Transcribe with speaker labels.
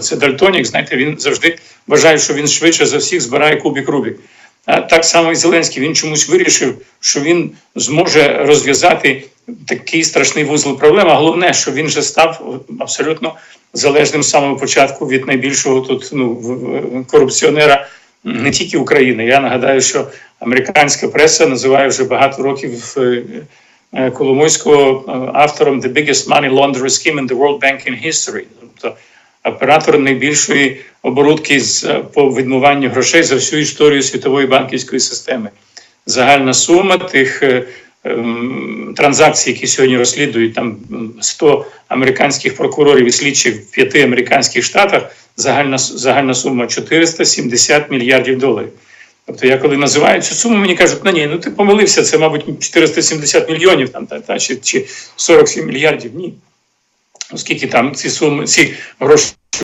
Speaker 1: це Дальтонік, знаєте, він завжди вважає, що він швидше за всіх збирає кубік Рубік. А так само і Зеленський. Він чомусь вирішив, що він зможе розв'язати такий страшний вузол проблем. А головне, що він же став абсолютно залежним з самого початку від найбільшого тут ну, корупціонера не тільки України. Я нагадаю, що американська преса називає вже багато років е, е, Коломойського е, автором «The biggest money laundering scheme in the world banking history». Тобто оператор найбільшої оборудки з е, по відмиванню грошей за всю історію світової банківської системи. Загальна сума тих е, ем, транзакцій, які сьогодні розслідують там 100 американських прокурорів і слідчих в п'яти американських штатах, загальна, загальна сума 470 мільярдів доларів. Тобто я коли називаю цю суму, мені кажуть, ну ні, ну ти помилився, це, мабуть, 470 мільйонів там, та, та, чи, чи 47 мільярдів. Ні. Оскільки там ці суми, ці гроші